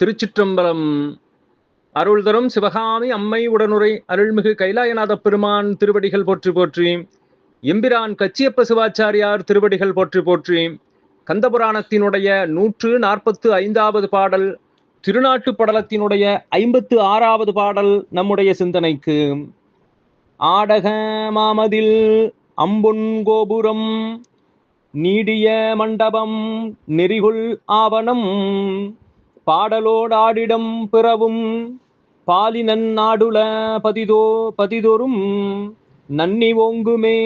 திருச்சிற்றம்பலம். அருள் தரும் சிவகாமி அம்மை உடனுரை அருள்மிகு கைலாயநாத பெருமான் திருவடிகள் போற்றி போற்றி எம்பிரான் கச்சியப்ப சிவாச்சாரியார் திருவடிகள் போற்றி போற்றி கந்தபுராணத்தினுடைய நூற்று நாற்பத்து ஐந்தாவது பாடல் திருநாட்டு படலத்தினுடைய ஐம்பத்து ஆறாவது பாடல் நம்முடைய சிந்தனைக்கு. ஆடக மாமதில் அம்பொன் கோபுரம் நீடிய மண்டபம் நெறிகுள் ஆவணம் பாடலோடாடிடம் பிறவும் பாலினன் நாடுல பதிதோ பதிதொரும் நன்னி ஓங்குமே.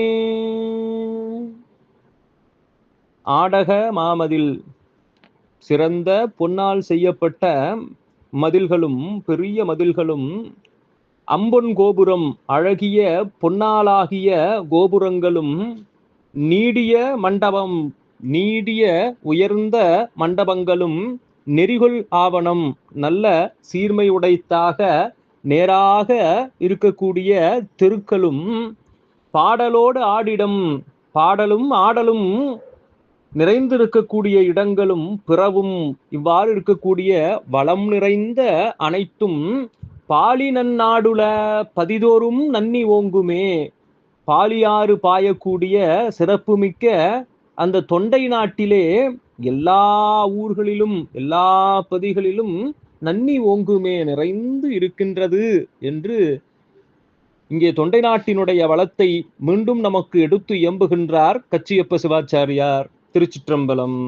ஆடக மாமதில் சிறந்த பொன்னால் செய்யப்பட்ட மதில்களும் பெரிய மதில்களும் அம்பொன் கோபுரம் அழகிய பொன்னாலாகிய கோபுரங்களும் நீடிய மண்டபம் நீடிய உயர்ந்த மண்டபங்களும் நெறிகொள் ஆவணம் நல்ல சீர்மையுடைத்தாக நேராக இருக்கக்கூடிய தெருக்களும் பாடலோடு ஆடிடம் பாடலும் ஆடலும் நிறைந்திருக்கக்கூடிய இடங்களும் பிறவும் இவ்வாறு இருக்கக்கூடிய வளம் நிறைந்த அனைத்தும் பாலி நன்னாடுல பதிதோறும் நன்னி ஓங்குமே. பாலியாறு பாயக்கூடிய சிறப்புமிக்க அந்த தொண்டை நாட்டிலே எல்லா ஊர்களிலும் எல்லா பதிகளிலும் நன்னி ஓங்குமே நிறைந்து இருக்கின்றது என்று இங்கே தொண்டை நாட்டினுடைய வளத்தை மீண்டும் நமக்கு எடுத்து எம்புகின்றார் கச்சியப்ப சிவாச்சாரியார் திருச்சிற்றம்பலம்.